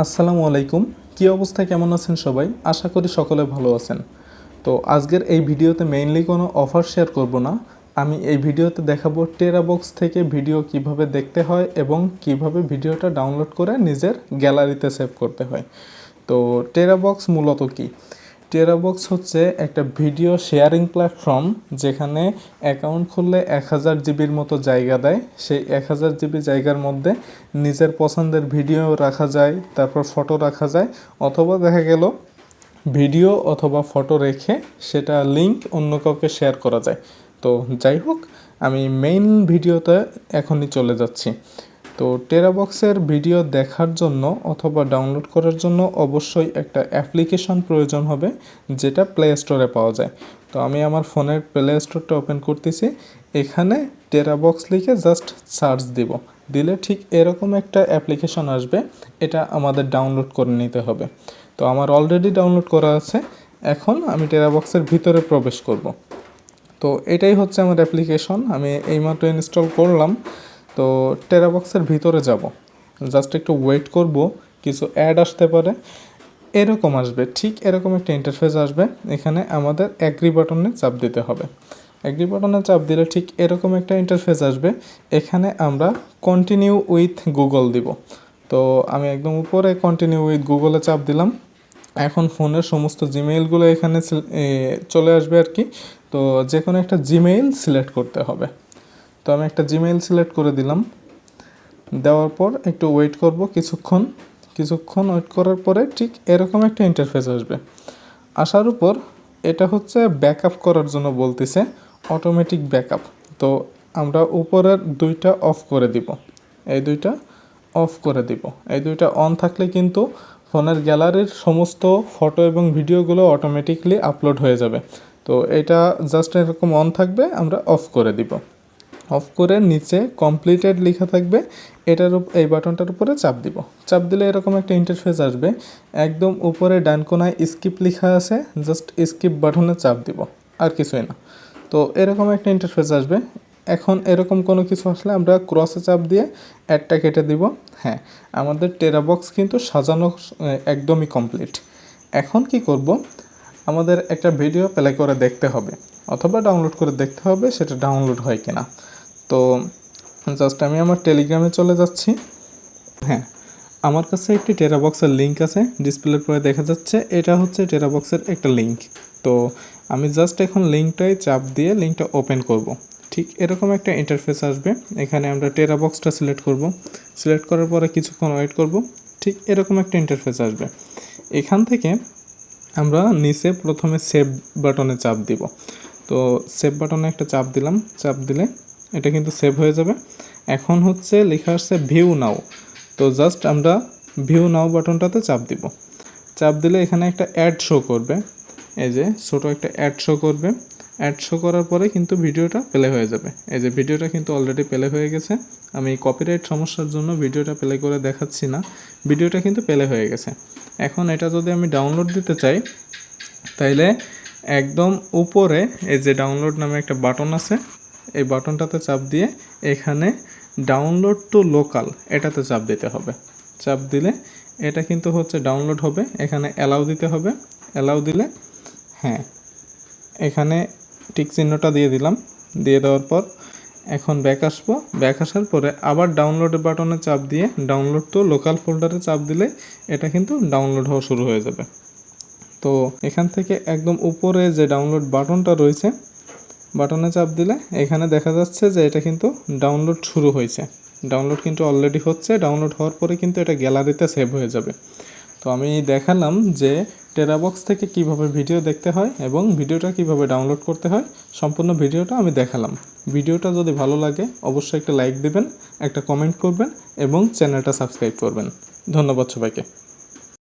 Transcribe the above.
আসসালামু আলাইকুম। কী অবস্থা, কেমন আছেন সবাই? আশা করি সকলে ভালো আছেন। তো আজকের এই ভিডিওতে মেইনলি কোনো অফার শেয়ার করব না। আমি এই ভিডিওতে দেখাবো টেরাবক্স থেকে ভিডিও কীভাবে দেখতে হয় এবং কীভাবে ভিডিওটা ডাউনলোড করে নিজের গ্যালারিতে সেভ করতে হয়। তো টেরাবক্স মূলত কি? টেরাবক্স হচ্ছে একটা ভিডিও শেয়ারিং প্ল্যাটফর্ম যেখানে অ্যাকাউন্ট খুললে এক হাজার জিবির মতো জায়গা দেয়। সেই এক হাজার জিবি জায়গার মধ্যে নিজের পছন্দের ভিডিও রাখা যায়, তারপর ফটো রাখা যায়, অথবা দেখা গেল ভিডিও অথবা ফটো রেখে সেটা লিঙ্ক অন্য কাউকে শেয়ার করা যায়। তো যাই হোক, আমি মেইন ভিডিওতে এখনই চলে যাচ্ছি। তো টেরাবক্সের ভিডিও দেখার জন্য অথবা ডাউনলোড করার জন্য অবশ্যই একটা অ্যাপ্লিকেশন প্রয়োজন হবে, যেটা প্লে স্টোরে পাওয়া যায়। তো আমি আমার ফোনের প্লে স্টোরটা ওপেন করতেছি। এখানে টেরাবক্স লিখে জাস্ট সার্চ দিব। দিলে ঠিক এরকম একটা অ্যাপ্লিকেশন আসবে, এটা আমাদের ডাউনলোড করে নিতে হবে। তো আমার অলরেডি ডাউনলোড করা আছে। এখন আমি টেরাবক্সের ভিতরে প্রবেশ করব। তো এটাই হচ্ছে আমার অ্যাপ্লিকেশন আমি এইমাত্র ইনস্টল করলাম। তো টেরাবক্সের ভিতরে যাব। জাস্ট একটু ওয়েট করব, কিছু অ্যাড আসতে পারে। এরকম আসবে, ঠিক এরকম একটা ইন্টারফেস আসবে। এখানে আমাদের অ্যাগ্রি বাটনে চাপ দিতে হবে। অ্যাগ্রি বাটনে চাপ দিলে ঠিক এরকম একটা ইন্টারফেস আসবে। এখানে আমরা কন্টিনিউ উইথ গুগল দিব। তো আমি একদম উপরে কন্টিনিউ উইথ গুগলে চাপ দিলাম। এখন ফোনের সমস্ত জিমেইলগুলো এখানে চলে আসবে আর কি। তো যে কোনো একটা জিমেইল সিলেক্ট করতে হবে। তো আমি একটা জিমেইল সিলেক্ট করে দিলাম। দেওয়ার পর একটু ওয়েট করব কিছুক্ষণ। কিছুক্ষণ ওয়েট করার পরে ঠিক এরকম একটা ইন্টারফেস আসবে। আসার উপর এটা হচ্ছে ব্যাকআপ করার জন্য বলতেছে অটোমেটিক ব্যাকআপ তো আমরা উপরের দুইটা অফ করে দিব। এই দুইটা অফ করে দিব। এই দুইটা অন থাকলে কিন্তু ফোনের গ্যালারির সমস্ত ফটো এবং ভিডিওগুলো অটোমেটিকলি আপলোড হয়ে যাবে। তো এটা জাস্ট এরকম অন থাকবে, আমরা অফ করে দিব। অফ করে নিচে কমপ্লিটেড লেখা থাকবে। এটার এই বাটনটার উপরে চাপ দিব। চাপ দিলে এরকম একটা ইন্টারফেস আসবে। একদম উপরে ডান কোনায় স্কিপ লেখা আছে জাস্ট স্কিপ বাটনে চাপ দিব, আর কিছুই না। তো এরকম একটা ইন্টারফেস আসবে। এখন এরকম কোনো কিছু আসলে আমরা ক্রসে চাপ দিয়ে অ্যাডটা কেটে দিব। হ্যাঁ আমাদের টেরাবক্স কিন্তু সাজানো একদমই কমপ্লিট এখন কি করব? আমাদের একটা ভিডিও প্লে করে দেখতে হবে, অথবা ডাউনলোড করে দেখতে হবে, সেটা ডাউনলোড হয় কিনা। তো জাস্ট আমি আমার টেলিগ্রামে চলে যাচ্ছি। হ্যাঁ আমার কাছে একটি টেরাবক্সের লিঙ্ক আছে ডিসপ্লের পরে দেখা যাচ্ছে এটা হচ্ছে টেরাবক্সের একটা লিঙ্ক তো আমি জাস্ট এখন লিঙ্কটাই চাপ দিয়ে লিঙ্কটা ওপেন করব। ঠিক এরকম একটা ইন্টারফেস আসবে। এখানে আমরা টেরাবক্সটা সিলেক্ট করব। সিলেক্ট করার পরে কিছুক্ষণ ওয়েট করব। ঠিক এরকম একটা ইন্টারফেস আসবে। এখান থেকে আমরা নিচে প্রথমে সেভ বাটনে চাপ দিব। তো সেভ বাটনে একটা চাপ দিলাম। চাপ দিলে এটা কিন্তু সেভ হয়ে যাবে। এখন হচ্ছে লেখা আসছে ভিউ নাও তো জাস্ট আমরা ভিউ নাও বাটনটাতে চাপ দিব। চাপ দিলে এখানে একটা অ্যাড শো করবে। এই যে ছোটো একটা অ্যাড শো করবে। অ্যাড শো করার পরে কিন্তু ভিডিওটা প্লে হয়ে যাবে। এই যে ভিডিওটা কিন্তু অলরেডি প্লে হয়ে গেছে। আমি কপিরাইট সমস্যার জন্য ভিডিওটা প্লে করে দেখাচ্ছি না। ভিডিওটা কিন্তু প্লে হয়ে গেছে। এখন এটা যদি আমি ডাউনলোড দিতে চাই, তাইলে একদম উপরে এই যে ডাউনলোড নামে একটা বাটন আছে এই বাটনটাতে চাপ দিয়ে এখানে ডাউনলোড টু লোকাল এটাতে চাপ দিতে হবে। চাপ দিলে এটা কিন্তু হচ্ছে ডাউনলোড হবে, এখানে অ্যালাউ দিতে হবে। অ্যালাউ দিলে হ্যাঁ এখানে টিক চিহ্নটা দিয়ে দিলাম। দিয়ে দেওয়ার পর এখন ব্যাক আসব। ব্যাক আসার পরে আবার ডাউনলোড বাটনে চাপ দিয়ে ডাউনলোড টু লোকাল ফোল্ডারে চাপ দিলে এটা কিন্তু ডাউনলোড হওয়া শুরু হয়ে যাবে। তো এখান থেকে একদম উপরে যে ডাউনলোড বাটনটা রয়েছে বাটনে চাপ দিলে এখানে দেখা যাচ্ছে যে এটা কিন্তু ডাউনলোড শুরু হয়েছে। ডাউনলোড কিন্তু অলরেডি হচ্ছে ডাউনলোড হওয়ার পরে কিন্তু এটা গ্যালারিতে সেভ হয়ে যাবে। তো আমি দেখালাম যে টেরাবক্স থেকে কীভাবে ভিডিও দেখতে হয় এবং ভিডিওটা কীভাবে ডাউনলোড করতে হয়, সম্পূর্ণ ভিডিওটা আমি দেখালাম। ভিডিওটা যদি ভালো লাগে, অবশ্যই একটা লাইক দেবেন, একটা কমেন্ট করবেন এবং চ্যানেলটা সাবস্ক্রাইব করবেন। ধন্যবাদ সবাইকে।